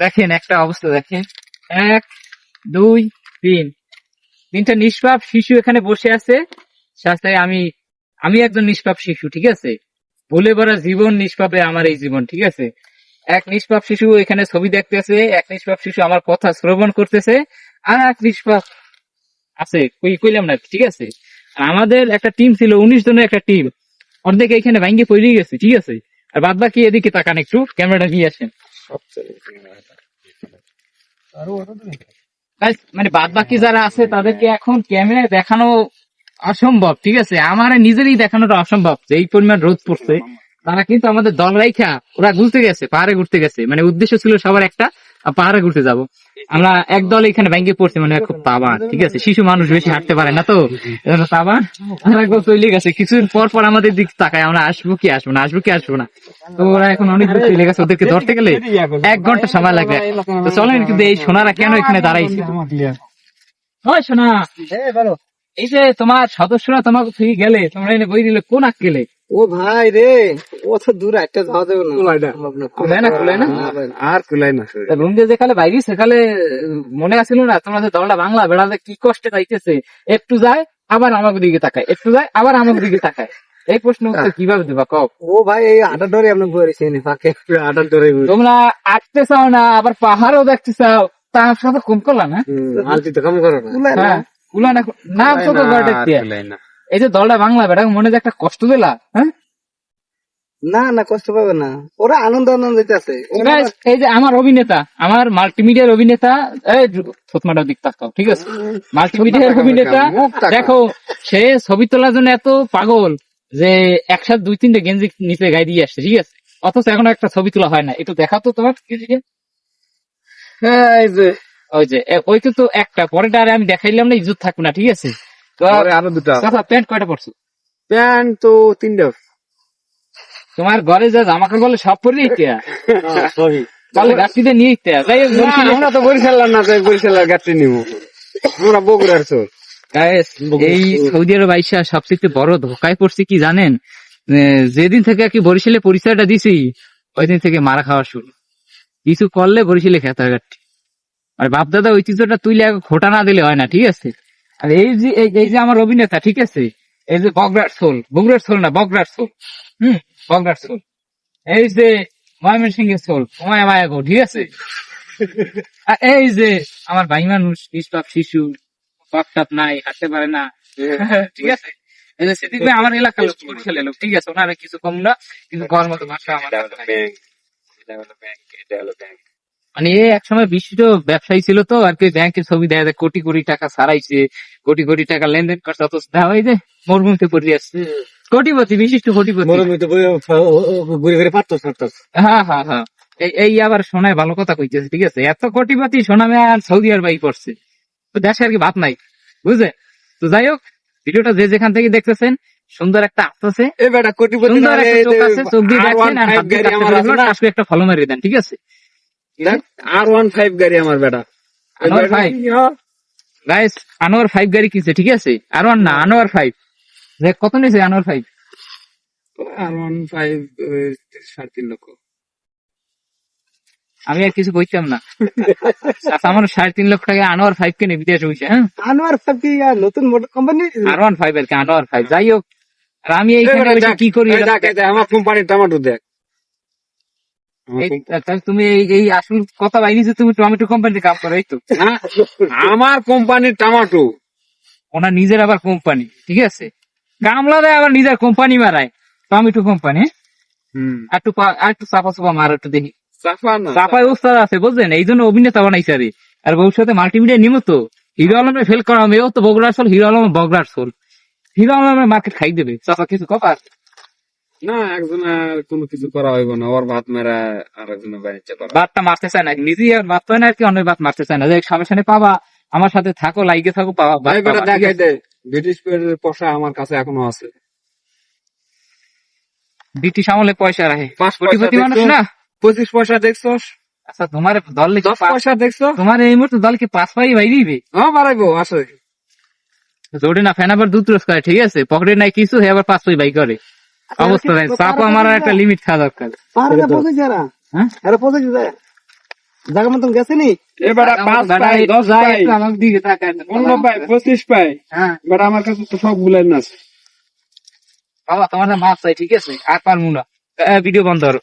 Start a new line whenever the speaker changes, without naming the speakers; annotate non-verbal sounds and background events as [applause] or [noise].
দেখেন, একটা অবস্থা দেখেন। এক, দুই, তিন। তিনটা নিষ্পাপ শিশু এখানে বসে আছে। সাথে আমি আমি একজন নিষ্পাপ শিশু, ঠিক আছে? বলে বড় জীবন নিষ্পাপে আমার এই জীবন, ঠিক আছে? এক নিষ্পাপ শিশু এখানে ছবি দেখতেছে, এক নিষ্পাপ শিশু আমার কথা শ্রবণ করতেছে, আর এক নিষ্পাপ আছে, কই, কইলাম না, ঠিক আছে? আমাদের একটা টিম ছিল, উনিশ জনের একটা টিম। অর্ধেক এখানে ভাঙ্গে পড়ে গেছে, ঠিক আছে? আর বাদ বাকি এদিকে তাকান একটু, ক্যামেরাটা নিয়ে আসেন। মানে বাদ বাকি যারা আছে তাদেরকে এখন ক্যামেরায় দেখানো অসম্ভব ঠিক আছে? আমার নিজেরই দেখানোটা অসম্ভব যে এই পরিমাণ রোদ পড়ছে। তারা কিন্তু আমাদের দল রাইখা ওরা ঘুরতে গেছে পাহাড়ে ঘুরতে গেছে। মানে উদ্দেশ্য ছিল সবার একটা পাহাড়ে ঘুরতে যাব। আমরা এক দল এখানে ব্যাংকে পড়ছে মানে খুব তাবা ঠিক আছে? শিশু মানুষ বেশি হাঁটতে পারে না তো? এজন্য তাবা আর গেছে। কিছুদিন পর পর আমাদের দিক তাকায়, আমরা আসব কি আসব না, আসব কি আসব না? তো ওরা এখন অনেক দূর চলে গেছে, ওদেরকে ধরতে গেলে এক ঘণ্টা সময় লাগবে। তো চলেন কিন্তু এই সোনারা কেন এখানে দাঁড়াইছে? ওই সোনা। এই যে তোমার সদস্যরা তোমাকে গেলে, তোমরা এনে বই দিলে কোন আক গেলে
ও ভাই রে ও তো দূর একটা যাওয়া যাবে না।
কুলায় না। কুলায় না।
আর কুলাই না।
রুম দিয়ে যেখানে বাইরে সেখানে মনে আছিল না তোমরা যে দলটা বাংলা বেড়াতে কি কষ্টে যাইতেছে। একটু যায় আবার আমাকে দিকে তাকায়। একটু যায় আবার আমাকে দিকে তাকায়। এই প্রশ্ন উত্তর কীভাবে দেবা কও?
ও ভাই এই আটার ডরে আপনি বলেছি নি ফাঁকে। আটার ডরে
তোমরা আটতে চাও না আবার পাহাড়ও দেখতে চাও তার সাথে কম করলা না?
আলতি তো কাম করো না।
হ্যাঁ কুলা না নাম তো তো গড়ে দিয়া। এই যে দলটা বাংলা বেড়া মনে যে একটা কষ্ট দিলা হ্যাঁ?
না না কষ্ট পাবে না। ওরা আনন্দ আনন্দ
Guys, এই যে আমার অভিনেতা আমার মাল্টিমিডিয়ার অভিনেতা এই থতমাটা দিক তাকাও ঠিক আছে? মাল্টিমিডিয়ার অভিনেতা দেখো সে ছবি তোলার জন্য এত পাগল যে একসাথে দুই তিনটে গেঞ্জি নিচে গায়ে দিয়ে আসছে ঠিক আছে? অথচ এখন একটা ছবি তোলা হয় না। একটু দেখাও তো তোমার
হ্যাঁ এই যে।
ওই যে ওই তো একটা পরেটা আর আমি দেখাইলাম না ইজ্জত থাকবে না ঠিক আছে?
পরে আরও দুটা।
চাচা, প্যান্ট কয়টা পড়ছো
প্যান্ট তো তিনটা।
তোমার ঘরে যা জামা কাপড় সব পরে ইত্যা [laughs] তাহলে গাছটিতে নিয়ে ইত্যা
আমরা তো না বরিশালের গাড়ি নিব। আমরা বগুড়ার চোর
এই সৌদি আরব আইসা সবচেয়ে বড় ধোকায় পড়ছি কি জানেন? যেদিন থেকে আর কি বরিশালে পরিচয়টা দিছি ওই দিন থেকে মারা খাওয়া শুরু। কিছু করলে বরিশালে খেতে হয়। আর বাপ দাদা ঐতিহ্যটা তুইলে খোটা না দিলে হয় না ঠিক আছে? আর এই যে, এই- যে আমার অভিনেতা, ঠিক আছে? এই যে বগরাট সোল। বগুড়ার সোল না বগরাট সোল। হম বগরাট সোল। এই যে ময়মন সিং এর সোল। মায়া মায়া গো, ঠিক আছে? আর এই যে আমার ভাই মানুষ নিষ্পাপ শিশু পাপ টাপ নাই, হাঁটতে পারে না। ঠিক আছে? এই যে আমার এলাকার লোক লোক, ঠিক আছে? ওনারা কিছু কম না, কিন্তু ঘর মতো ভাষা আমার নাই। মানে এ এক সময় বিশিষ্ট ব্যবসায়ী ছিল তো আর কি ব্যাংকের ছবি দেখা যায় কোটি কোটি টাকা ছাড়াইছে কোটি কোটি টাকা লেনদেন করছে অথচ দেখা হয় যে মরুভূমিতে পড়ে আসছে। কোটিপতি বিশিষ্ট কোটিপতি।
মরমি তো ঘুরে ঘুরে পারতো
হ্যাঁ হ্যাঁ হ্যাঁ। এই আবার সোনায় ভালো কথা কইতেছে ঠিক আছে? এত কোটিপতি সোনামে আর সৌদি আর বাই পড়ছে। তো দেশে আর কি ভাত নাই বুঝলে? তো যাই হোক ভিডিওটা যে যেখান থেকে দেখতেছেন সুন্দর একটা আস্ত আছে। সুন্দর একটা চোখ আছে চোখ দিয়ে দেখছেন আর দিয়ে একটা ফলো মেরে দেন ঠিক আছে?
আর ওয়ান ফাইভ গাড়ি আমার বেটা।
Anwar five guys Anwar five গাড়ি কিনছে ঠিক আছে? আর ওয়ান না আনোয়ার ফাইভ কত নিয়েছে Anwar five
R one five সাড়ে তিন লক্ষ।
আমি আর কিছু বলতাম না। আচ্ছা আমার সাড়ে তিন লক্ষ টাকা আনোয়ার ফাইভ কিনে বিদেশে হয়েছে হ্যাঁ?
আনোয়ার ফাইভ কি নতুন motor company
R one five আর কি আনোয়ার ফাইভ যাই হোক আর আমি এইখানে কি করি?
আমার কোম্পানির টমেটো দেখ।
তুমি এই আসল কথা বাইরে যে তুমি টমেটো কোম্পানিতে কাজ করো এই তো?
আমার কোম্পানির টমেটো
ওনার নিজের আবার কোম্পানি ঠিক আছে? গামলা দেয় আবার নিজের কোম্পানি মারায় টমেটো কোম্পানি একটু একটু চাপা চাপা মার একটু দেখি। চাপায় উস্তাদ আছে বুঝলেন? এই জন্য অভিনেতা বানাইছে আরে। আর ভবিষ্যতে মাল্টিমিডিয়া নিম তো। হিরো আলমের ফেল করা হবে ও তো বগুড়ার সোল হিরো আলম বগুড়ার সোল হিরো আলমের মার্কেট খাই দেবে। চাপা কিছু কপার
না একজন কোনো কিছু করা হইব না। ওর ভাত মেরা আর একজন বাণিজ্য করা
বাতটা মারতে চায় না। নিজেই আর মারতে হয় না আর কি অন্য বাত মারতে চায় না। যে সামনে সামনে পাবা আমার সাথে থাকো লাইগে থাকো পাবা
ভাই বেটা দেখাই? দে ব্রিটিশ পয়সা আমার কাছে এখনও আছে।
ব্রিটিশ আমলে পয়সা রাখে।
পাঁচ
কোটিপতি মানুষ না?
পঁচিশ পয়সা দেখছস
আচ্ছা তোমার দল
দশ পয়সা দেখছ?
তোমার এই মুহূর্তে দল কি পাঁচ পাই ভাই দিবে?
হ্যাঁ বাড়াইবো আসে।
জোরে না ফ্যান আবার দুধ রোজ করে ঠিক আছে? পকেটে নাই কিছু হে আবার পাঁচ পাই বাই করে। অবস্থা দেখ চাপ আমার একটা লিমিট থাকা দরকার।
আরে পৌঁছে যারা
হ্যাঁ?
আরে পৌঁছে যায়
জায়গা মতন গেছে নি?
এবার পাঁচ
বেটা,
পাই দশ পাই
আমার দিকে তাকায়।
অন্য পাই পঁচিশ পাই।
হ্যাঁ।
এবার আমার কাছে তো সব গুলাই আছে
বাবা তোমার মাছ চাই ঠিক আছে? আর পারব না। ভিডিও বন্ধ করো।